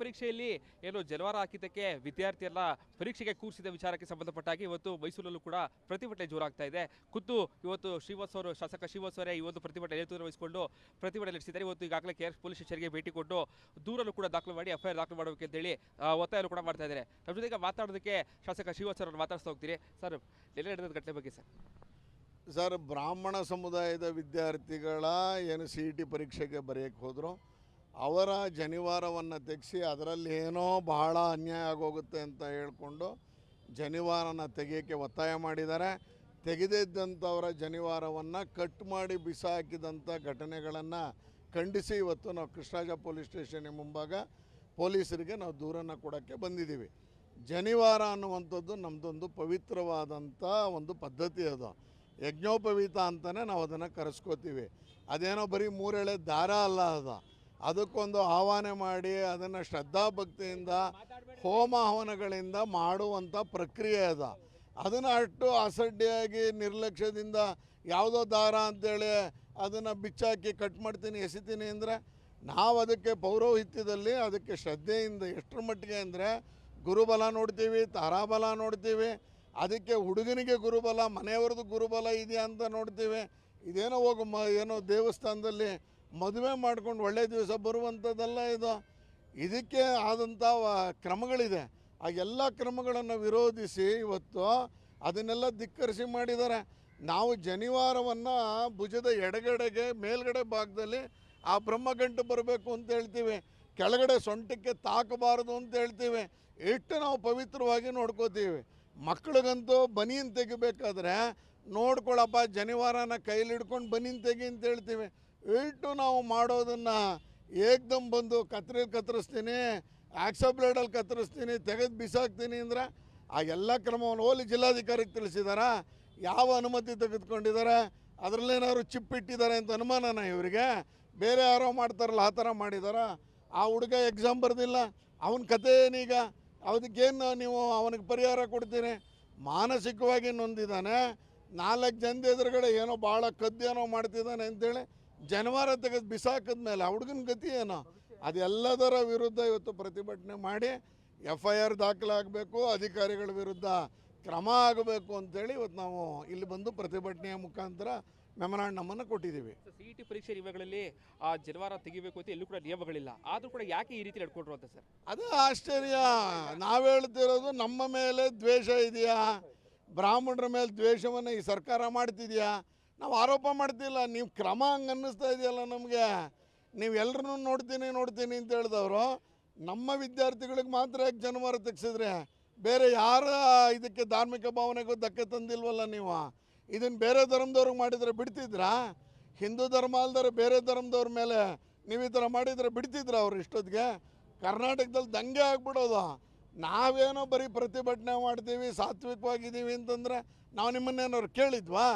ಪರೀಕ್ಷೆಯಲ್ಲಿ ಏನು ಜಲವಾರ ಹಾಕಿದ್ದಕ್ಕೆ ವಿದ್ಯಾರ್ಥಿಯೆಲ್ಲ ಪರೀಕ್ಷೆಗೆ ಕೂರಿಸಿದ ವಿಚಾರಕ್ಕೆ ಸಂಬಂಧಪಟ್ಟಾಗಿ ಇವತ್ತು ಮೈಸೂರಲ್ಲೂ ಕೂಡ ಪ್ರತಿಭಟನೆ ಜೋರಾಗ್ತಾ ಇದೆ. ಖುದ್ದು ಇವತ್ತು ಶ್ರೀವಾಸ್ ಶಾಸಕ ಶ್ರೀವಾಸ್ ಈ ಒಂದು ಪ್ರತಿಭಟನೆ ನೇತೃತ್ವ ವಹಿಸಿಕೊಂಡು ಪ್ರತಿಭಟನೆ ನಡೆಸಿದ್ದಾರೆ. ಇವತ್ತು ಈಗಾಗಲೇ ಕೆ ಆರ್ ಪೊಲೀಸ್ ಸ್ಟೇಷನ್ಗೆ ಭೇಟಿ ಕೊಟ್ಟು ದೂರಲ್ಲೂ ಕೂಡ ದಾಖಲು ಮಾಡಿ, ಎಫ್ಐಆರ್ ದಾಖಲು ಹೇಳಿ ಒತ್ತಾಯ ಕೂಡ ಮಾಡ್ತಾ ಇದ್ದಾರೆ. ನಮ್ಮ ಜೊತೆಗೆ ಮಾತಾಡೋದಕ್ಕೆ ಶಾಸಕ ಶ್ರೀವಾಸ್ ಮಾತಾಡ್ತಾ ಹೋಗ್ತೀರಿ. ಸರ್ ನೆಲೆ ನಡೆದ ಘಟನೆ ಬಗ್ಗೆ ಸರ್. ಸರ್, ಬ್ರಾಹ್ಮಣ ಸಮುದಾಯದ ವಿದ್ಯಾರ್ಥಿಗಳ ಏನು ಸಿ ಇ ಟಿ ಪರೀಕ್ಷೆಗೆ ಬರೆಯೋಕ್ಕೆ ಹೋದರು? ಅವರ ಜನಿವಾರವನ್ನು ತೆಗೆಸಿ ಅದರಲ್ಲಿ ಏನೋ ಬಹಳ ಅನ್ಯಾಯ ಆಗೋಗುತ್ತೆ ಅಂತ ಹೇಳ್ಕೊಂಡು ಜನಿವಾರನ ತೆಗೆಯೋಕ್ಕೆ ಒತ್ತಾಯ ಮಾಡಿದ್ದಾರೆ. ತೆಗೆದಿದ್ದಂಥವರ ಜನಿವಾರವನ್ನು ಕಟ್ ಮಾಡಿ ಬಿಸಾಕಿದಂಥ ಘಟನೆಗಳನ್ನು ಖಂಡಿಸಿ ಇವತ್ತು ನಾವು ಕೃಷ್ಣರಾಜ ಪೊಲೀಸ್ ಸ್ಟೇಷನ್ ಮುಂಭಾಗ ಪೊಲೀಸರಿಗೆ ನಾವು ದೂರನ್ನು ಕೊಡೋಕ್ಕೆ ಬಂದಿದ್ದೀವಿ. ಜನಿವಾರ ಅನ್ನುವಂಥದ್ದು ನಮ್ಮದೊಂದು ಪವಿತ್ರವಾದಂಥ ಒಂದು ಪದ್ಧತಿ ಅದು. ಯಜ್ಞೋಪವೀತ ಅಂತಲೇ ನಾವು ಅದನ್ನು ಕರೆಸ್ಕೋತೀವಿ. ಅದೇನೋ ಬರೀ ಮೂರೆಳೆ ದಾರ ಅಲ್ಲ ಅದು. ಅದಕ್ಕೊಂದು ಆಹ್ವಾನ ಮಾಡಿ ಅದನ್ನು ಶ್ರದ್ಧಾಭಕ್ತಿಯಿಂದ ಹೋಮ ಹವನಗಳಿಂದ ಮಾಡುವಂಥ ಪ್ರಕ್ರಿಯೆ ಅದ. ಅದನ್ನು ಅಷ್ಟು ಅಸಡ್ಡಿಯಾಗಿ ನಿರ್ಲಕ್ಷ್ಯದಿಂದ ಯಾವುದೋ ದಾರ ಅಂತೇಳಿ ಅದನ್ನು ಬಿಚ್ಚಾಕಿ ಕಟ್ ಮಾಡ್ತೀನಿ, ಎಸಿತೀನಿ ಅಂದರೆ ನಾವು ಅದಕ್ಕೆ ಪೌರೋಹಿತ್ಯದಲ್ಲಿ ಅದಕ್ಕೆ ಶ್ರದ್ಧೆಯಿಂದ ಎಷ್ಟರ ಮಟ್ಟಿಗೆ ಅಂದರೆ ಗುರುಬಲ ನೋಡ್ತೀವಿ, ತಾರಾಬಲ ನೋಡ್ತೀವಿ, ಅದಕ್ಕೆ ಹುಡುಗನಿಗೆ ಗುರುಬಲ ಮನೆಯವ್ರದ್ದು ಗುರುಬಲ ಇದೆಯಾ ಅಂತ ನೋಡ್ತೀವಿ. ಇದೇನೋ ಹೋಗು ಮ, ಏನೋ ದೇವಸ್ಥಾನದಲ್ಲಿ ಮದುವೆ ಮಾಡ್ಕೊಂಡು ಒಳ್ಳೆ ದಿವಸ ಬರುವಂಥದ್ದೆಲ್ಲ ಇದು. ಇದಕ್ಕೆ ಆದಂಥ ಕ್ರಮಗಳಿದೆ. ಆ ಎಲ್ಲ ಕ್ರಮಗಳನ್ನು ವಿರೋಧಿಸಿ ಇವತ್ತು ಅದನ್ನೆಲ್ಲ ಧಿಕ್ಕರಿಸಿ ಮಾಡಿದ್ದಾರೆ. ನಾವು ಜನಿವಾರವನ್ನು ಭುಜದ ಎಡಗಡೆಗೆ ಮೇಲ್ಗಡೆ ಭಾಗದಲ್ಲಿ ಆ ಬ್ರಹ್ಮಗಂಟು ಬರಬೇಕು ಅಂತ ಹೇಳ್ತೀವಿ. ಕೆಳಗಡೆ ಸೊಂಟಕ್ಕೆ ತಾಕಬಾರದು ಅಂತ ಹೇಳ್ತೀವಿ. ಎಷ್ಟು ನಾವು ಪವಿತ್ರವಾಗಿ ನೋಡ್ಕೋತೀವಿ. ಮಕ್ಕಳಿಗಂತೂ ಬನಿಯನ್ನು ತೆಗಿಬೇಕಾದ್ರೆ ನೋಡ್ಕೊಳಪ್ಪ, ಜನಿವಾರನ ಕೈಲಿಡ್ಕೊಂಡು ಬನೀನ್ ತೆಗಿ ಅಂತ ಹೇಳ್ತೀವಿ. ಇಟ್ಟು ನಾವು ಮಾಡೋದನ್ನು ಏಕ್ದಮ್ ಬಂದು ಕತ್ರಿಲಿ ಕತ್ತರಿಸ್ತೀನಿ ಬ್ಲೇಡಲ್ಲಿ ಕತ್ತರಿಸ್ತೀನಿ ತೆಗೆದು ಬಿಸಾಕ್ತೀನಿ ಅಂದರೆ ಆ ಎಲ್ಲ ಕ್ರಮವನ್ನು ಓಲಿ ಜಿಲ್ಲಾಧಿಕಾರಿಗೆ ತಿಳಿಸಿದಾರಾ. ಯಾವ ಅನುಮತಿ ತೆಗೆದುಕೊಂಡಿದ್ದಾರೆ ಅದರಲ್ಲೇನಾದ್ರು ಚಿಪ್ ಇಟ್ಟಿದ್ದಾರೆ ಅಂತ ಅನುಮಾನನ ಇವರಿಗೆ? ಬೇರೆ ಯಾರೋ ಮಾಡ್ತಾರಲ್ಲ, ಆ ಥರ ಮಾಡಿದಾರ? ಆ ಹುಡುಗ ಎಕ್ಸಾಮ್ ಬರ್ದಿಲ್ಲ, ಅವನ ಕತೆ ಏನೀಗ? ಅದಕ್ಕೇನು ನೀವು ಅವನಿಗೆ ಪರಿಹಾರ ಕೊಡ್ತೀನಿ ಮಾನಸಿಕವಾಗಿ ನೊಂದಿದ್ದಾನೆ ನಾಲ್ಕು ಜನದ ಎದುರುಗಡೆ ಏನೋ ಭಾಳ ಕದ್ದೇನೋ ಮಾಡ್ತಿದ್ದಾನೆ ಅಂತೇಳಿ ಜನವಾರ ತೆಗೆದು ಬಿಸಾಕಿದ್ಮೇಲೆ ಆ ಹುಡುಗನ ಗತಿ ಏನೋ? ಅದೆಲ್ಲದರ ವಿರುದ್ಧ ಇವತ್ತು ಪ್ರತಿಭಟನೆ ಮಾಡಿ ಎಫ್ ಐ ಆರ್ ದಾಖಲಾಗಬೇಕು ಅಧಿಕಾರಿಗಳ ವಿರುದ್ಧ ಕ್ರಮ ಆಗಬೇಕು ಅಂತೇಳಿ ಇವತ್ತು ನಾವು ಇಲ್ಲಿ ಬಂದು ಪ್ರತಿಭಟನೆಯ ಮುಖಾಂತರ ಮೆಮರಾಂಡಮನ್ನು ಕೊಟ್ಟಿದ್ದೀವಿ. ಸಿ ಇ ಟಿ ಪರೀಕ್ಷೆ ನಿಯಮಗಳಲ್ಲಿ ಆ ಜನವಾರ ತೆಗಿಬೇಕು ಅಂತ ಎಲ್ಲೂ ಕೂಡ ನಿಯಮಗಳಿಲ್ಲ. ಆದರೂ ಕೂಡ ಯಾಕೆ ಈ ರೀತಿ ನಡ್ಕೊಂಡ್ರು ಅಂತ ಸರ್? ಅದು ಆಶ್ಚರ್ಯ. ನಾವು ಹೇಳ್ತಿರೋದು ನಮ್ಮ ಮೇಲೆ ದ್ವೇಷ ಇದೆಯಾ? ಬ್ರಾಹ್ಮಣರ ಮೇಲೆ ದ್ವೇಷವನ್ನು ಈ ಸರ್ಕಾರ ಮಾಡ್ತಿದ್ಯಾ? ನಾವು ಆರೋಪ ಮಾಡ್ತಿಲ್ಲ, ನೀವು ಕ್ರಮ ಹಂಗೆ ಅನ್ನಿಸ್ತಾ ಇದೆಯಲ್ಲ ನಮಗೆ. ನೀವು ಎಲ್ಲರನ್ನೂ ನೋಡ್ತೀನಿ ನೋಡ್ತೀನಿ ಅಂತ ಹೇಳಿದವರು. ನಮ್ಮ ವಿದ್ಯಾರ್ಥಿಗಳಿಗೆ ಮಾತ್ರ ಯಾಕೆ ಜನವಾರ ತೆಗ್ಸಿದ್ರೆ? ಬೇರೆ ಯಾರ ಇದಕ್ಕೆ ಧಾರ್ಮಿಕ ಭಾವನೆಗೂ ಧಕ್ಕೆ ತಂದಿಲ್ವಲ್ಲ ನೀವು? ಇದನ್ನು ಬೇರೆ ಧರ್ಮದವ್ರಿಗೆ ಮಾಡಿದರೆ ಬಿಡ್ತಿದ್ರಾ? ಹಿಂದೂ ಧರ್ಮ ಅಲ್ದರೆ ಬೇರೆ ಧರ್ಮದವ್ರ ಮೇಲೆ ನೀವು ಈ ಥರ ಮಾಡಿದರೆ ಬಿಡ್ತಿದ್ರ ಅವ್ರು ಇಷ್ಟೊತ್ತಿಗೆ? ಕರ್ನಾಟಕದಲ್ಲಿ ದಂಗೆ ಆಗ್ಬಿಡೋದು. ನಾವೇನೋ ಬರೀ ಪ್ರತಿಭಟನೆ ಮಾಡ್ತೀವಿ, ಸಾತ್ವಿಕವಾಗಿದ್ದೀವಿ ಅಂತಂದರೆ ನಾವು ನಿಮ್ಮನ್ನೇನವ್ರು ಕೇಳಿದ್ವಾ?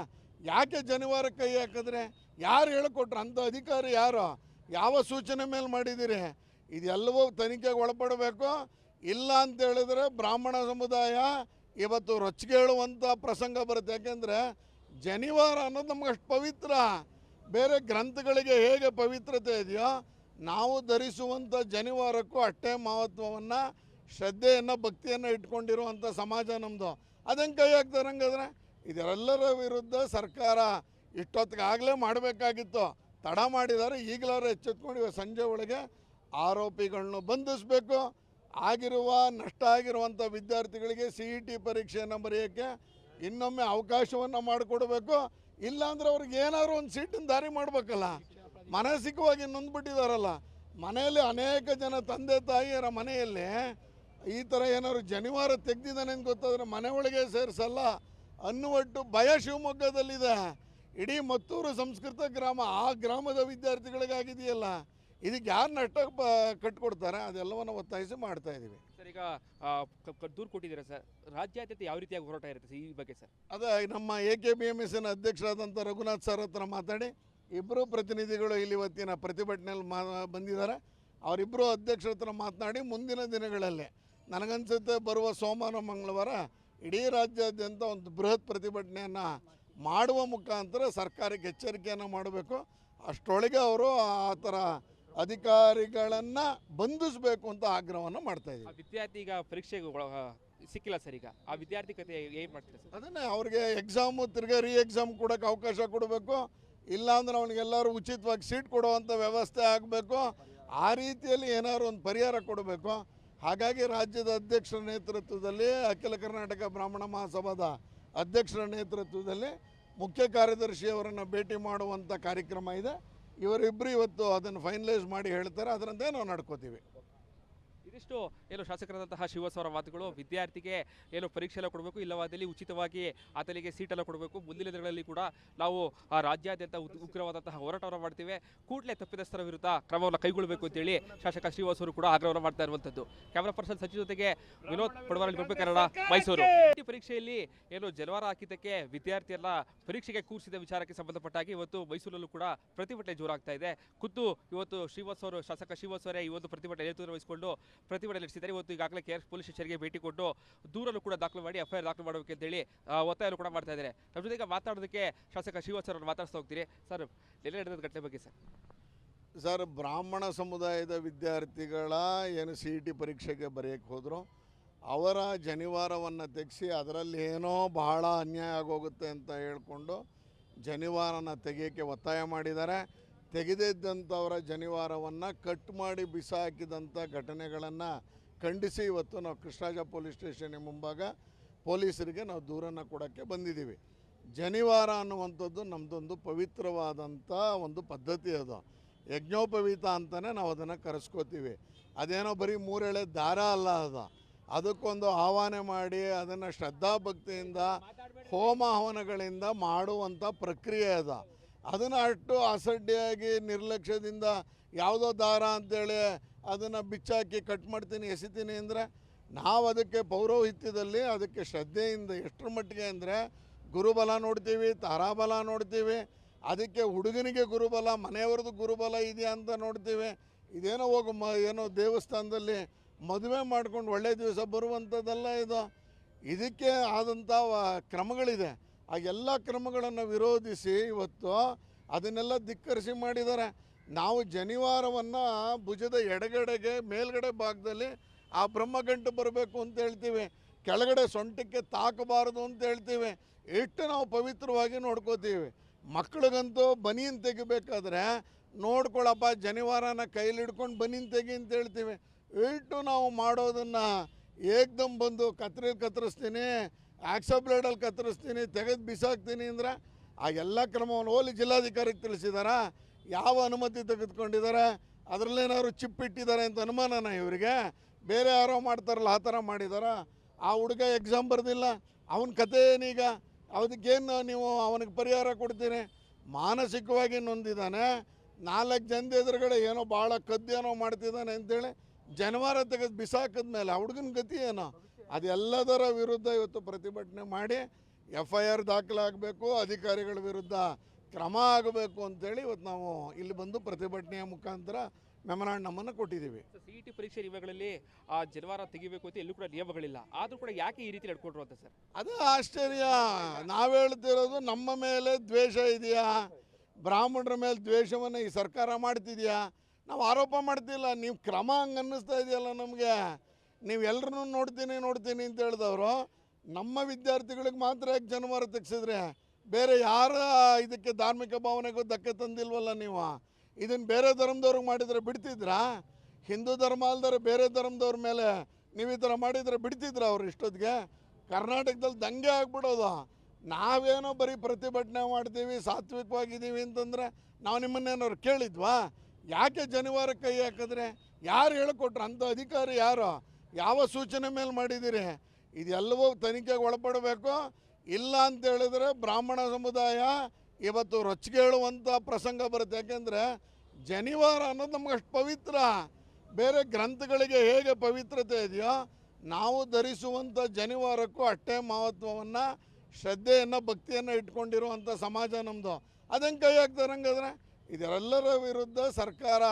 ಯಾಕೆ ಜನಿವಾರ ಕೈ ಹಾಕಿದ್ರೆ? ಯಾರು ಹೇಳಿಕೊಟ್ರು? ಅಂಥ ಅಧಿಕಾರಿ ಯಾರು? ಯಾವ ಸೂಚನೆ ಮೇಲೆ ಮಾಡಿದ್ದೀರಿ? ಇದೆಲ್ಲವೂ ತನಿಖೆಗೆ ಒಳಪಡಬೇಕು. ಇಲ್ಲ ಅಂತ ಹೇಳಿದ್ರೆ ಬ್ರಾಹ್ಮಣ ಸಮುದಾಯ ಇವತ್ತು ರೊಚ್ಚಿಗೆ ಹೇಳುವಂಥ ಪ್ರಸಂಗ ಬರುತ್ತೆ. ಯಾಕೆಂದರೆ ಜನಿವಾರ ಅನ್ನೋದು ನಮ್ಗೆ ಅಷ್ಟು ಪವಿತ್ರ. ಬೇರೆ ಗ್ರಂಥಗಳಿಗೆ ಹೇಗೆ ಪವಿತ್ರತೆ ಇದೆಯೋ, ನಾವು ಧರಿಸುವಂಥ ಜನಿವಾರಕ್ಕೂ ಅಷ್ಟೇ ಮಹತ್ವವನ್ನು, ಶ್ರದ್ಧೆಯನ್ನು, ಭಕ್ತಿಯನ್ನು ಇಟ್ಕೊಂಡಿರುವಂಥ ಸಮಾಜ ನಮ್ಮದು ಅದನ್ನು ಕೈ ಹಾಕ್ತಾರೆ ಹಂಗಾದ್ರೆ? ಇದೆಲ್ಲರ ವಿರುದ್ಧ ಸರ್ಕಾರ ಇಷ್ಟೊತ್ತಿಗಾಗಲೇ ಮಾಡಬೇಕಾಗಿತ್ತು. ತಡ ಮಾಡಿದ್ದಾರೆ. ಈಗಲಾರು ಎಚ್ಚೆತ್ಕೊಂಡು ಇವಾಗ ಸಂಜೆ ಒಳಗೆ ಆರೋಪಿಗಳನ್ನು ಬಂಧಿಸಬೇಕು. ಆಗಿರುವ, ನಷ್ಟ ಆಗಿರುವಂಥ ವಿದ್ಯಾರ್ಥಿಗಳಿಗೆ ಸಿ ಇ ಟಿ ಪರೀಕ್ಷೆಯನ್ನು ಬರೆಯೋಕ್ಕೆ ಇನ್ನೊಮ್ಮೆ ಅವಕಾಶವನ್ನು ಮಾಡಿಕೊಡ್ಬೇಕು. ಇಲ್ಲಾಂದ್ರೆ ಅವ್ರಿಗೆ ಏನಾದರೂ ಒಂದು ಸೀಟಿನ ದಾರಿ ಮಾಡಬೇಕಲ್ಲ. ಮಾನಸಿಕವಾಗಿ ನೊಂದ್ಬಿಟ್ಟಿದಾರಲ್ಲ ಮನೆಯಲ್ಲಿ ಅನೇಕ ಜನ ತಂದೆ, ತಾಯಿಯರ ಮನೆಯಲ್ಲಿ ಈ ಥರ ಏನಾದ್ರು ಜನಿವಾರ ತೆಗ್ದಿದ್ದಾನೆ ಅಂತ ಗೊತ್ತಾದರೆ ಮನೆ ಒಳಗೆ ಸೇರಿಸಲ್ಲ. ಅನ್ನುವಟ್ಟು ಭಯ ಶಿವಮೊಗ್ಗದಲ್ಲಿದೆ. ಇಡೀ ಮತ್ತೂರು ಸಂಸ್ಕೃತ ಗ್ರಾಮ ಆ ಗ್ರಾಮದ ವಿದ್ಯಾರ್ಥಿಗಳಿಗಾಗಿದೆಯಲ್ಲ ಇದಕ್ಕೆ ಯಾರು ನಷ್ಟ ಕಟ್ಕೊಡ್ತಾರೆ? ಅದೆಲ್ಲವನ್ನು ಒತ್ತಾಯಿಸಿ ಮಾಡ್ತಾ ಇದ್ದೀವಿ. ಸರ್ ಈಗ ದೂರು ಕೊಟ್ಟಿದ್ದೀರಾ ಸರ್? ರಾಜ್ಯಾದ್ಯಂತ ಯಾವ ರೀತಿಯಾಗಿ ಹೋರಾಟ ಇರುತ್ತೆ ಈ ಬಗ್ಗೆ ಸರ್? ಅದೇ ನಮ್ಮ A K B M N ಅಧ್ಯಕ್ಷರಾದಂಥ ರಘುನಾಥ್ ಸರ್ ಹತ್ರ ಮಾತಾಡಿ ಇಬ್ಬರು ಪ್ರತಿನಿಧಿಗಳು ಇಲ್ಲಿ ಇವತ್ತಿನ ಪ್ರತಿಭಟನೆಯಲ್ಲಿ ಮಾ ಬಂದಿದ್ದಾರೆ. ಅವರಿಬ್ಬರು ಅಧ್ಯಕ್ಷರ ಹತ್ರ ಮಾತನಾಡಿ ಮುಂದಿನ ದಿನಗಳಲ್ಲಿ ನನಗನ್ಸುತ್ತೆ ಬರುವ ಸೋಮವಾರ ಮಂಗಳವಾರ ಇಡೀ ರಾಜ್ಯಾದ್ಯಂತ ಒಂದು ಬೃಹತ್ ಪ್ರತಿಭಟನೆಯನ್ನು ಮಾಡುವ ಮುಖಾಂತರ ಸರ್ಕಾರಕ್ಕೆ ಎಚ್ಚರಿಕೆಯನ್ನು ಮಾಡಬೇಕು. ಅಷ್ಟರೊಳಗೆ ಅವರು ಆ ಥರ ಅಧಿಕಾರಿಗಳನ್ನು ಬಂಧಿಸಬೇಕು ಅಂತ ಆಗ್ರಹವನ್ನು ಮಾಡ್ತಾ ಇದ್ದೀವಿ. ವಿದ್ಯಾರ್ಥಿ ಈಗ ಪರೀಕ್ಷೆಗೆ ಒಳ- ಸಿಕ್ಕಿಲ್ಲ ಸರ್ ಈಗ. ಆ ವಿದ್ಯಾರ್ಥಿ ಕತೆ ಏನು ಮಾಡ್ತಾರೆ ಸರ್? ಅದನ್ನೇ ಅವ್ರಿಗೆ ಎಕ್ಸಾಮು ತಿರ್ಗಾ ರೀ ಎಕ್ಸಾಮ್ ಕೊಡೋಕೆ ಅವಕಾಶ ಕೊಡಬೇಕು. ಇಲ್ಲಾಂದ್ರೆ ಅವನಿಗೆಲ್ಲರೂ ಉಚಿತವಾಗಿ ಸೀಟ್ ಕೊಡುವಂಥ ವ್ಯವಸ್ಥೆ ಆಗಬೇಕು. ಆ ರೀತಿಯಲ್ಲಿ ಏನಾದ್ರು ಒಂದು ಪರಿಹಾರ ಕೊಡಬೇಕು. ಹಾಗಾಗಿ ರಾಜ್ಯದ ಅಧ್ಯಕ್ಷರ ನೇತೃತ್ವದಲ್ಲಿ ಅಖಿಲ ಕರ್ನಾಟಕ ಬ್ರಾಹ್ಮಣ ಮಹಾಸಭಾದ ಅಧ್ಯಕ್ಷರ ನೇತೃತ್ವದಲ್ಲಿ ಮುಖ್ಯ ಕಾರ್ಯದರ್ಶಿಯವರನ್ನು ಭೇಟಿ ಮಾಡುವಂಥ ಕಾರ್ಯಕ್ರಮ ಇದೆ. ಇವರಿಬ್ಬರು ಇವತ್ತು ಅದನ್ನು ಫೈನಲೈಸ್ ಮಾಡಿ ಹೇಳ್ತಾರೆ. ಅದರಂತೆ ನಾವು ನಡ್ಕೋತೀವಿ. ಇದಿಷ್ಟು ಏನು ಶಾಸಕರಾದಂತಹ ಶಿವಸವರ ಮಾತುಗಳು ವಿದ್ಯಾರ್ಥಿಗೆ ಏನು ಪರೀಕ್ಷೆ ಎಲ್ಲ ಕೊಡಬೇಕು, ಇಲ್ಲವಾದಲ್ಲಿ ಉಚಿತವಾಗಿ ಆತನಿಗೆ ಸೀಟೆಲ್ಲ ಕೊಡಬೇಕು. ಮುಂದಿನ ದಿನಗಳಲ್ಲಿ ಕೂಡ ನಾವು, ಆ, ರಾಜ್ಯಾದ್ಯಂತ ಉಗ್ರವಾದಂತಹ ಹೋರಾಟವನ್ನು ಮಾಡ್ತೇವೆ. ಕೂಡಲೇ ತಪ್ಪಿತಸ್ಥರ ವಿರುದ್ಧ ಕ್ರಮವನ್ನು ಕೈಗೊಳ್ಳಬೇಕು ಅಂತೇಳಿ ಶಾಸಕ ಶ್ರೀವಾಸ್ ಅವರು ಕೂಡ ಆಗ್ರಹವನ್ನು ಮಾಡ್ತಾ ಇರುವಂಥದ್ದು ಕ್ಯಾಮರಾ ಪರ್ಸನ್ ಸಚಿವ ಜೊತೆಗೆ ವಿನೋದ್ ಪಡವಾರಲ್ಲಿ ಬರಬೇಕು ಕನ್ನಡ, ಮೈಸೂರು. ಪರೀಕ್ಷೆಯಲ್ಲಿ ಏನು ಜಲವಾರ ಹಾಕಿದ್ದಕ್ಕೆ ವಿದ್ಯಾರ್ಥಿಯನ್ನ ಪರೀಕ್ಷೆಗೆ ಕೂರಿಸಿದ ವಿಚಾರಕ್ಕೆ ಸಂಬಂಧಪಟ್ಟಾಗಿ ಇವತ್ತು ಮೈಸೂರಲ್ಲೂ ಕೂಡ ಪ್ರತಿಭಟನೆ ಜೋರಾಗ್ತಾ ಇದೆ. ಖುದ್ದು ಇವತ್ತು ಶ್ರೀವಾಸ್ ಶಾಸಕ ಶ್ರೀವಾಸ್ ಅವರೇ ಈ ಒಂದು ಪ್ರತಿಭಟನೆ ನೇತೃತ್ವ ವಹಿಸಿಕೊಂಡು ಪ್ರತಿಭಟನೆ ನಡೆಸಿದ್ದಾರೆ. ಇವತ್ತು ಈಗಾಗಲೇ ಕೆ ಪೊಲೀಸ್ ಸ್ಟೇಷನ್ಗೆ ಭೇಟಿ ಕೊಟ್ಟು ದೂರಲ್ಲೂ ಕೂಡ ದಾಖಲು ಮಾಡಿ ಎಫ್ಐಆರ್ ದಾಖಲು ಮಾಡಬೇಕು ಅಂತೇಳಿ ಒತ್ತಾಯವನ್ನು ಕೂಡ ಮಾಡ್ತಾ ಇದ್ದಾರೆ. ನಮ್ಮ ಜೊತೆಗೆ ಮಾತಾಡೋದಕ್ಕೆ ಶಾಸಕ ಶ್ರೀವಾಸ್ ಅವರನ್ನು ಮಾತಾಡ್ತಾ ಹೋಗ್ತೀರಿ. ಸರ್ ನೆಲೆ ನಡೆದ ಘಟನೆ ಬಗ್ಗೆ ಸರ್. ಸರ್, ಬ್ರಾಹ್ಮಣ ಸಮುದಾಯದ ವಿದ್ಯಾರ್ಥಿಗಳ ಏನು ಸಿ ಇ ಟಿ ಪರೀಕ್ಷೆಗೆ ಬರೆಯಕ್ಕೆ ಹೋದರು, ಅವರ ಜನಿವಾರವನ್ನು ತೆಗೆಸಿ ಅದರಲ್ಲಿ ಏನೋ ಬಹಳ ಅನ್ಯಾಯ ಆಗೋಗುತ್ತೆ ಅಂತ ಹೇಳ್ಕೊಂಡು ಜನಿವಾರನ ತೆಗೆಯೋಕ್ಕೆ ಒತ್ತಾಯ ಮಾಡಿದ್ದಾರೆ. ತೆಗೆದಿದ್ದಂಥವರ ಜನಿವಾರವನ್ನು ಕಟ್ ಮಾಡಿ ಬಿಸಾಕಿದಂಥ ಘಟನೆಗಳನ್ನು ಖಂಡಿಸಿ ಇವತ್ತು ನಾವು ಕೃಷ್ಣರಾಜ ಪೊಲೀಸ್ ಸ್ಟೇಷನ್ ಮುಂಭಾಗ ಪೊಲೀಸರಿಗೆ ನಾವು ದೂರನ್ನು ಕೊಡೋಕ್ಕೆ ಬಂದಿದ್ದೀವಿ. ಜನಿವಾರ ಅನ್ನುವಂಥದ್ದು ನಮ್ಮದೊಂದು ಪವಿತ್ರವಾದಂಥ ಒಂದು ಪದ್ಧತಿ ಅದು. ಯಜ್ಞೋಪವೀತ ಅಂತಲೇ ನಾವು ಅದನ್ನು ಕರೆಸ್ಕೋತೀವಿ. ಅದೇನೋ ಬರೀ ಮೂರೆಳೆ ದಾರ ಅಲ್ಲ ಅದು. ಅದಕ್ಕೊಂದು ಆಹ್ವಾನೆ ಮಾಡಿ ಅದನ್ನು ಶ್ರದ್ಧಾಭಕ್ತಿಯಿಂದ ಹೋಮ ಹವನಗಳಿಂದ ಮಾಡುವಂಥ ಪ್ರಕ್ರಿಯೆ ಅದು. ಅದನ್ನು ಅಷ್ಟು ಅಸಡ್ಡೆಯಾಗಿ ನಿರ್ಲಕ್ಷ್ಯದಿಂದ ಯಾವುದೋ ದಾರ ಅಂತೇಳಿ ಅದನ್ನು ಬಿಚ್ಚಾಕಿ ಕಟ್ ಮಾಡ್ತೀನಿ, ಎಸಿತೀನಿ ಅಂದರೆ ನಾವು ಅದಕ್ಕೆ ಪೌರೋಹಿತ್ಯದಲ್ಲಿ ಅದಕ್ಕೆ ಶ್ರದ್ಧೆಯಿಂದ ಎಷ್ಟರ ಮಟ್ಟಿಗೆ ಅಂದರೆ ಗುರುಬಲ ನೋಡ್ತೀವಿ, ತಾರಾಬಲ ನೋಡ್ತೀವಿ, ಅದಕ್ಕೆ ಹುಡುಗನಿಗೆ ಗುರುಬಲ, ಮನೆಯವ್ರದ್ದು ಗುರುಬಲ ಇದೆಯಾ ಅಂತ ನೋಡ್ತೀವಿ. ಇದೇನೋ ಹೋಗು ಮ, ಏನೋ ದೇವಸ್ಥಾನದಲ್ಲಿ ಮದುವೆ ಮಾಡ್ಕೊಂಡು ಒಳ್ಳೆ ದಿವಸ ಬರುವಂಥದ್ದಲ್ಲ ಇದು. ಇದಕ್ಕೆ ಆದಂಥ ಕ್ರಮಗಳಿದೆ. ಆ ಎಲ್ಲ ಕ್ರಮಗಳನ್ನು ವಿರೋಧಿಸಿ ಇವತ್ತು ಅದನ್ನೆಲ್ಲ ಧಿಕ್ಕರಿಸಿ ಮಾಡಿದ್ದಾರೆ. ನಾವು ಜನಿವಾರವನ್ನು ಭುಜದ ಎಡಗಡೆಗೆ ಮೇಲ್ಗಡೆ ಭಾಗದಲ್ಲಿ ಆ ಬ್ರಹ್ಮಗಂಟು ಬರಬೇಕು ಅಂತ ಹೇಳ್ತೀವಿ. ಕೆಳಗಡೆ ಸೊಂಟಕ್ಕೆ ತಾಕಬಾರದು ಅಂತ ಹೇಳ್ತೀವಿ. ಇಟ್ಟು ನಾವು ಪವಿತ್ರವಾಗಿ ನೋಡ್ಕೋತೀವಿ. ಮಕ್ಕಳಿಗಂತೂ ಬನೀನ್ ತೆಗಿಬೇಕಾದ್ರೆ ನೋಡ್ಕೊಳಪ್ಪ, ಜನಿವಾರನ ಕೈಲಿ ಹಿಡ್ಕೊಂಡು ಬನೀನ್ ತೆಗಿ ಅಂತ ಹೇಳ್ತೀವಿ. ಇಟ್ಟು ನಾವು ಮಾಡೋದನ್ನು ಏಕ್ದಮ್ ಬಂದು ಕತ್ರಿ ಕತ್ತರಿಸ್ತೀನಿ ಆಕ್ಸಾ ಬ್ಲೇಡಲ್ಲಿ ಕತ್ತರಿಸ್ತೀನಿ, ತೆಗೆದು ಬಿಸಾಕ್ತೀನಿ ಅಂದ್ರೆ ಆ ಎಲ್ಲ ಕ್ರಮವನ್ನು ಹೋಲಿ ಜಿಲ್ಲಾಧಿಕಾರಿಗೆ ತಿಳಿಸಿದಾರ? ಯಾವ ಅನುಮತಿ ತೆಗೆದುಕೊಂಡಿದ್ದಾರೆ ಅದರಲ್ಲೇನಾದ್ರು ಚಿಪ್ ಇಟ್ಟಿದ್ದಾರೆ ಅಂತ ಅನುಮಾನನ ಇವರಿಗೆ? ಬೇರೆ ಯಾರೋ ಮಾಡ್ತಾರಲ್ಲ, ಆ ಥರ ಮಾಡಿದಾರ? ಆ ಹುಡುಗ ಎಕ್ಸಾಮ್ ಬರೆದಿಲ್ಲ, ಅವನ ಕತೆ ಏನೀಗ? ಅದಕ್ಕೇನು ನೀವು ಅವನಿಗೆ ಪರಿಹಾರ ಕೊಡ್ತೀನಿ? ಮಾನಸಿಕವಾಗಿ ನೊಂದಿದ್ದಾನೆ ನಾಲ್ಕು ಜನದ ಎದುರುಗಡೆ ಏನೋ ಭಾಳ ಕದ್ದೇನೋ ಮಾಡ್ತಿದ್ದಾನೆ ಅಂತೇಳಿ ಜನವಾರ ತೆಗೆದು ಬಿಸಾಕಿದ್ಮೇಲೆ ಆ ಹುಡುಗನ ಗತಿ ಏನೋ? ಅದೆಲ್ಲದರ ವಿರುದ್ಧ ಇವತ್ತು ಪ್ರತಿಭಟನೆ ಮಾಡಿ ಎಫ್ ಐ ಆರ್ ದಾಖಲಾಗಬೇಕು ಅಧಿಕಾರಿಗಳ ವಿರುದ್ಧ ಕ್ರಮ ಆಗಬೇಕು ಅಂತೇಳಿ ಇವತ್ತು ನಾವು ಇಲ್ಲಿ ಬಂದು ಪ್ರತಿಭಟನೆಯ ಮುಖಾಂತರ ಮೆಮೊರಾಂಡಮನ್ನು ಕೊಟ್ಟಿದ್ದೀವಿ. ಸಿ ಇ ಟಿ ಪರೀಕ್ಷೆ ನಿಯಮಗಳಲ್ಲಿ ಆ ಜಲವಾರ ತೆಗಿಬೇಕು ಅಂತ ಎಲ್ಲೂ ಕೂಡ ನಿಯಮಗಳಿಲ್ಲ. ಆದರೂ ಕೂಡ ಯಾಕೆ ಈ ರೀತಿ ನಡ್ಕೊಂಡ್ರು ಅಂತ ಸರ್? ಅದು ಆಶ್ಚರ್ಯ. ನಾವು ಹೇಳ್ತಿರೋದು ನಮ್ಮ ಮೇಲೆ ದ್ವೇಷ ಇದೆಯಾ? ಬ್ರಾಹ್ಮಣರ ಮೇಲೆ ದ್ವೇಷವನ್ನು ಈ ಸರ್ಕಾರ ಮಾಡ್ತಿದೆಯಾ? ನಾವು ಆರೋಪ ಮಾಡ್ತಿಲ್ಲ. ನೀವು ಕ್ರಮ ಹಂಗೆ ಅನ್ನಿಸ್ತಾ ಇದೆಯಲ್ಲ ನಮಗೆ. ನೀವು ಎಲ್ಲರೂ ನೋಡ್ತೀನಿ ನೋಡ್ತೀನಿ ಅಂತ ಹೇಳಿದವರು, ನಮ್ಮ ವಿದ್ಯಾರ್ಥಿಗಳಿಗೆ ಮಾತ್ರ ಯಾಕೆ ಜನವಾರ ತೆಗ್ಸಿದ್ರೆ? ಬೇರೆ ಯಾರ ಇದಕ್ಕೆ ಧಾರ್ಮಿಕ ಭಾವನೆಗೂ ಧಕ್ಕೆ ತಂದಿಲ್ವಲ್ಲ ನೀವು? ಇದನ್ನು ಬೇರೆ ಧರ್ಮದವ್ರಿಗೆ ಮಾಡಿದರೆ ಬಿಡ್ತಿದ್ರಾ? ಹಿಂದೂ ಧರ್ಮ ಅಲ್ದರೆ ಬೇರೆ ಧರ್ಮದವ್ರ ಮೇಲೆ ನೀವು ಈ ಥರ ಮಾಡಿದರೆ ಬಿಡ್ತಿದ್ರ ಅವ್ರು ಇಷ್ಟೊತ್ತಿಗೆ? ಕರ್ನಾಟಕದಲ್ಲಿ ದಂಗೆ ಆಗ್ಬಿಡೋದು. ನಾವೇನೋ ಬರೀ ಪ್ರತಿಭಟನೆ ಮಾಡ್ತೀವಿ, ಸಾತ್ವಿಕವಾಗಿದ್ದೀವಿ ಅಂತಂದರೆ ನಾವು ನಿಮ್ಮನ್ನೇನೋ ಕೇಳಿದ್ವಾ? ಯಾಕೆ ಜನಿವಾರ ಕೈ ಹಾಕಿದ್ರೆ? ಯಾರು ಹೇಳ್ಕೊಟ್ರು? ಅಂಥ ಅಧಿಕಾರಿ ಯಾರು? ಯಾವ ಸೂಚನೆ ಮೇಲೆ ಮಾಡಿದ್ದೀರಿ? ಇದೆಲ್ಲವೂ ತನಿಖೆಗೆ ಒಳಪಡಬೇಕು. ಇಲ್ಲ ಅಂತ ಹೇಳಿದ್ರೆ ಬ್ರಾಹ್ಮಣ ಸಮುದಾಯ ಇವತ್ತು ರೊಚ್ಚಿಗೆ ಹೇಳುವಂಥ ಪ್ರಸಂಗ ಬರುತ್ತೆ. ಯಾಕೆಂದರೆ ಜನಿವಾರ ಅನ್ನೋದು ನಮ್ಗೆ ಅಷ್ಟು ಪವಿತ್ರ. ಬೇರೆ ಗ್ರಂಥಗಳಿಗೆ ಹೇಗೆ ಪವಿತ್ರತೆ ಇದೆಯೋ, ನಾವು ಧರಿಸುವಂಥ ಜನಿವಾರಕ್ಕೂ ಅಷ್ಟೇ ಮಹತ್ವವನ್ನು, ಶ್ರದ್ಧೆಯನ್ನು, ಭಕ್ತಿಯನ್ನು ಇಟ್ಕೊಂಡಿರುವಂಥ ಸಮಾಜ ನಮ್ಮದು ಅದಂಗೆ ಕೈ ಹಾಕ್ತಾರೆ ಹಂಗಾದ್ರೆ? ಇದೆಲ್ಲರ ವಿರುದ್ಧ ಸರ್ಕಾರ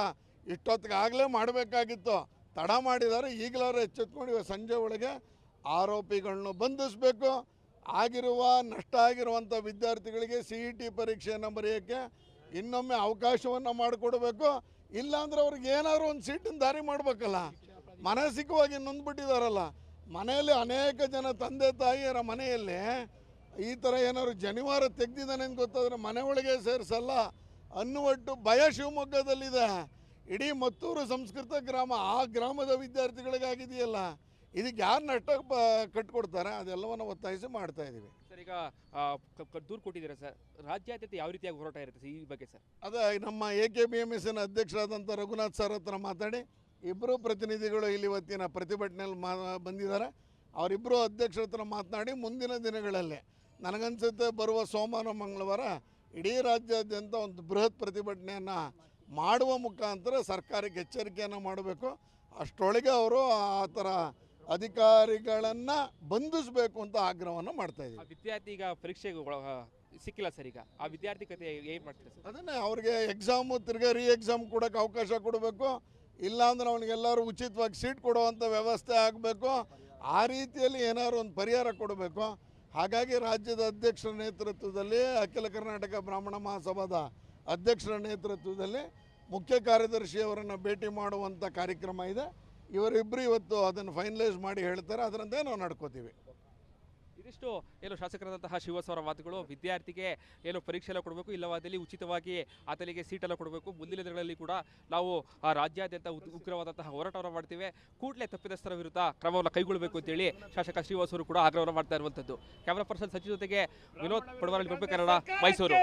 ಇಷ್ಟೊತ್ತಿಗಾಗಲೇ ಮಾಡಬೇಕಾಗಿತ್ತು. ತಡ ಮಾಡಿದ್ದಾರೆ. ಈಗಲಾರು ಎಚ್ಚೆತ್ಕೊಂಡು ಇವಾಗ ಸಂಜೆ ಒಳಗೆ ಆರೋಪಿಗಳನ್ನು ಬಂಧಿಸಬೇಕು. ಆಗಿರುವ, ನಷ್ಟ ಆಗಿರುವಂಥ ವಿದ್ಯಾರ್ಥಿಗಳಿಗೆ ಸಿ ಇ ಟಿ ಪರೀಕ್ಷೆಯನ್ನು ಬರೆಯೋಕ್ಕೆ ಇನ್ನೊಮ್ಮೆ ಅವಕಾಶವನ್ನು ಮಾಡಿಕೊಡ್ಬೇಕು. ಇಲ್ಲಾಂದ್ರೆ ಅವ್ರಿಗೆ ಏನಾದ್ರು ಒಂದು ಸೀಟಿನ ದಾರಿ ಮಾಡಬೇಕಲ್ಲ. ಮಾನಸಿಕವಾಗಿ ನೊಂದ್ಬಿಟ್ಟಿದಾರಲ್ಲ. ಮನೆಯಲ್ಲಿ ಅನೇಕ ಜನ ತಂದೆ ತಾಯಿಯರ ಮನೆಯಲ್ಲಿ ಈ ಥರ ಏನಾದ್ರು ಜನಿವಾರ ತೆಗ್ದಿದ್ದಾನೆ ಅಂತ ಗೊತ್ತಾದ್ರೆ ಮನೆ ಒಳಗೆ ಸೇರಿಸಲ್ಲ ಅನ್ನುವಟ್ಟು ಭಯ ಶಿವಮೊಗ್ಗದಲ್ಲಿದೆ. ಇಡೀ ಮತ್ತೂರು ಸಂಸ್ಕೃತ ಗ್ರಾಮ ಆ ಗ್ರಾಮದ ವಿದ್ಯಾರ್ಥಿಗಳಿಗಾಗಿದೆಯಲ್ಲ ಇದಕ್ಕೆ ಯಾರು ನಷ್ಟ ಕಟ್ಕೊಡ್ತಾರೆ? ಅದೆಲ್ಲವನ್ನು ಒತ್ತಾಯಿಸಿ ಮಾಡ್ತಾ ಇದ್ದೀವಿ ಸರ್ ಈಗ ದೂರು ಕೊಟ್ಟಿದ್ದೀರಾ ಸರ್? ರಾಜ್ಯಾದ್ಯತೆ ಯಾವ ರೀತಿಯಾಗಿ ಹೋರಾಟ ಇರುತ್ತೆ ಸರ್ ಈ ಬಗ್ಗೆ ಸರ್? ಅದೇ ನಮ್ಮ ಎ ಕೆ ಬಿ ಎಂ ಎಸ್ಸಿನ ಅಧ್ಯಕ್ಷರಾದಂಥ ರಘುನಾಥ್ ಸರ್ ಹತ್ರ ಮಾತಾಡಿ ಇಬ್ಬರು ಪ್ರತಿನಿಧಿಗಳು ಇಲ್ಲಿ ಇವತ್ತಿನ ಪ್ರತಿಭಟನೆಯಲ್ಲಿ ಮಾ ಬಂದಿದ್ದಾರೆ. ಅವರಿಬ್ಬರು ಅಧ್ಯಕ್ಷರ ಹತ್ರ ಮಾತನಾಡಿ ಮುಂದಿನ ದಿನಗಳಲ್ಲಿ ನನಗನ್ಸುತ್ತೆ ಬರುವ ಸೋಮವಾರ ಮಂಗಳವಾರ ಇಡೀ ರಾಜ್ಯಾದ್ಯಂತ ಒಂದು ಬೃಹತ್ ಪ್ರತಿಭಟನೆಯನ್ನು ಮಾಡುವ ಮುಖಾಂತರ ಸರ್ಕಾರಕ್ಕೆ ಎಚ್ಚರಿಕೆಯನ್ನು ಮಾಡಬೇಕು. ಅಷ್ಟೊಳಗೆ ಅವರು ಆ ಥರ ಅಧಿಕಾರಿಗಳನ್ನು ಬಂಧಿಸಬೇಕು ಅಂತ ಆಗ್ರಹವನ್ನು ಮಾಡ್ತಾ ಇದ್ದೀವಿ. ವಿದ್ಯಾರ್ಥಿ ಈಗ ಪರೀಕ್ಷೆಗೆ ಸಿಕ್ಕಿಲ್ಲ ಸರ್ ಈಗ. ಆ ವಿದ್ಯಾರ್ಥಿ ಕತೆ ಏನು ಮಾಡ್ತಾರೆ ಸರ್? ಅದನ್ನೇ ಅವ್ರಿಗೆ ಎಕ್ಸಾಮು ತಿರ್ಗಾ ರೀ ಎಕ್ಸಾಮ್ ಕೊಡೋಕೆ ಅವಕಾಶ ಕೊಡಬೇಕು. ಇಲ್ಲಾಂದ್ರೆ ಅವನಿಗೆಲ್ಲರೂ ಉಚಿತವಾಗಿ ಸೀಟ್ ಕೊಡುವಂಥ ವ್ಯವಸ್ಥೆ ಆಗಬೇಕು. ಆ ರೀತಿಯಲ್ಲಿ ಏನಾದ್ರು ಒಂದು ಪರಿಹಾರ ಕೊಡಬೇಕು. ಹಾಗಾಗಿ ರಾಜ್ಯದ ಅಧ್ಯಕ್ಷರ ನೇತೃತ್ವದಲ್ಲಿ ಅಖಿಲ ಕರ್ನಾಟಕ ಬ್ರಾಹ್ಮಣ ಮಹಾಸಭಾದ ಅಧ್ಯಕ್ಷರ ನೇತೃತ್ವದಲ್ಲಿ ಮುಖ್ಯ ಕಾರ್ಯದರ್ಶಿಯವರನ್ನು ಭೇಟಿ ಮಾಡುವಂಥ ಕಾರ್ಯಕ್ರಮ ಇದೆ. ಇವರಿಬ್ಬರು ಇವತ್ತು ಅದನ್ನು ಫೈನಲೈಸ್ ಮಾಡಿ ಹೇಳ್ತಾರೆ. ಅದರಂತೆ ನಾವು ನಡ್ಕೋತೀವಿ. ಇದಿಷ್ಟು ಏನು ಶಾಸಕರಾದಂತಹ ಶಿವಸವರ ಮಾತುಗಳು. ವಿದ್ಯಾರ್ಥಿಗೆ ಏನು ಪರೀಕ್ಷೆ ಎಲ್ಲ ಕೊಡಬೇಕು, ಇಲ್ಲವಾದಲ್ಲಿ ಉಚಿತವಾಗಿ ಆತನಿಗೆ ಸೀಟೆಲ್ಲ ಕೊಡಬೇಕು. ಮುಂದಿನ ದಿನಗಳಲ್ಲಿ ಕೂಡ ನಾವು ಆ ರಾಜ್ಯಾದ್ಯಂತ ಉಗ್ರವಾದಂತಹ ಹೋರಾಟವನ್ನು ಮಾಡ್ತೀವಿ. ಕೂಡಲೇ ತಪ್ಪಿತಸ್ಥರ ವಿರುದ್ಧ ಕ್ರಮವನ್ನು ಕೈಗೊಳ್ಳಬೇಕು ಅಂತೇಳಿ ಶಾಸಕ ಶ್ರೀವಾಸವರು ಕೂಡ ಆಗ್ರಹವನ್ನು ಮಾಡ್ತಾ ಇರುವಂಥದ್ದು. ಕ್ಯಾಮ್ರಾ ಪರ್ಸನ್ ಸಚಿವ ಜೊತೆಗೆ ವಿನೋದ್ ಪಡವಾರಲ್ಲಿ ಕನ್ನಡ ಮೈಸೂರು.